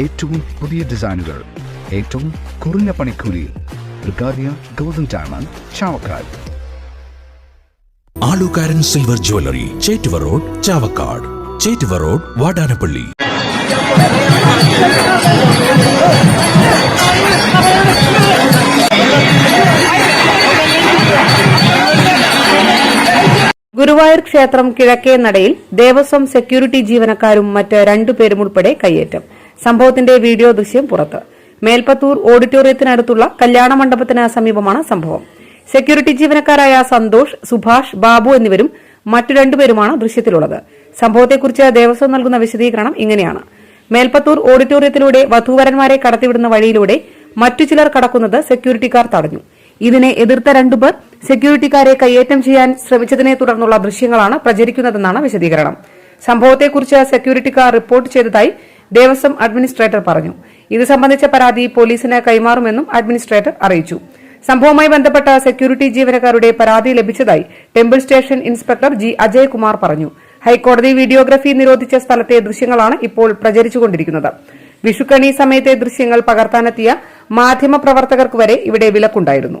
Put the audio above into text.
ഏറ്റവും പുതിയ ഡിസൈനുകൾ ഏറ്റവും കുറഞ്ഞ പണിക്കൂലി. ബ്രിഗാദിയ golden diamond Chavakkad. Alukkaran silver jewellery Chettuva road Chavakkad. Chettuva road Vadanappally. Guruvayur ക്ഷേത്രം കിഴക്കേ നടയിൽ ദേവസ്വം സെക്യൂരിറ്റി ജീവനക്കാരും മറ്റ് രണ്ടുപേരും ഉൾപ്പെടെ കയ്യേറ്റം. സംഭവത്തിന്റെ വീഡിയോ ദൃശ്യം പുറത്ത്. മേൽപ്പത്തൂർ ഓഡിറ്റോറിയത്തിനടുത്തുള്ള കല്യാണ മണ്ഡപത്തിന് സമീപമാണ് സംഭവം. സെക്യൂരിറ്റി ജീവനക്കാരായ സന്തോഷ് സുഭാഷ് ബാബു എന്നിവരും മറ്റു രണ്ടുപേരുമാണ് ദൃശ്യത്തിലുള്ളത്. സംഭവത്തെക്കുറിച്ച് ദേവസ്വം നൽകുന്ന വിശദീകരണം ഇങ്ങനെയാണ്. മേൽപ്പത്തൂർ ഓഡിറ്റോറിയത്തിലൂടെ വധൂവരന്മാരെ കടത്തിവിടുന്ന വഴിയിലൂടെ മറ്റു ചിലർ കടക്കുന്നത് സെക്യൂരിറ്റിക്കാർ തടഞ്ഞു. ഇതിനെ എതിർത്ത രണ്ടുപേർ സെക്യൂരിറ്റിക്കാരെ കയ്യേറ്റം ചെയ്യാൻ ശ്രമിച്ചതിനെ തുടർന്നുള്ള ദൃശ്യങ്ങളാണ് പ്രചരിക്കുന്നതെന്നാണ് വിശദീകരണം. സംഭവത്തെക്കുറിച്ച് സെക്യൂരിറ്റിക്കാർ റിപ്പോർട്ട് ചെയ്തതായി ദേവസ്വം അഡ്മിനിസ്ട്രേറ്റർ പറഞ്ഞു. ഇത് സംബന്ധിച്ച പരാതി പോലീസിന് കൈമാറുമെന്നും അഡ്മിനിസ്ട്രേറ്റർ അറിയിച്ചു. സംഭവവുമായി ബന്ധപ്പെട്ട സെക്യൂരിറ്റി ജീവനക്കാരുടെ പരാതി ലഭിച്ചതായി temple station inspector G Ajaykumar പറഞ്ഞു. ഹൈക്കോടതി വീഡിയോഗ്രഫി നിരോധിച്ച സ്ഥലത്തെ ദൃശ്യങ്ങളാണ് ഇപ്പോൾ പ്രചരിച്ചുകൊണ്ടിരിക്കുന്നത്. വിഷുക്കണി സമയത്തെ ദൃശ്യങ്ങൾ പകർത്താനെത്തിയ മാധ്യമപ്രവർത്തകർക്ക് വരെ ഇവിടെ വിലക്കുണ്ടായിരുന്നു.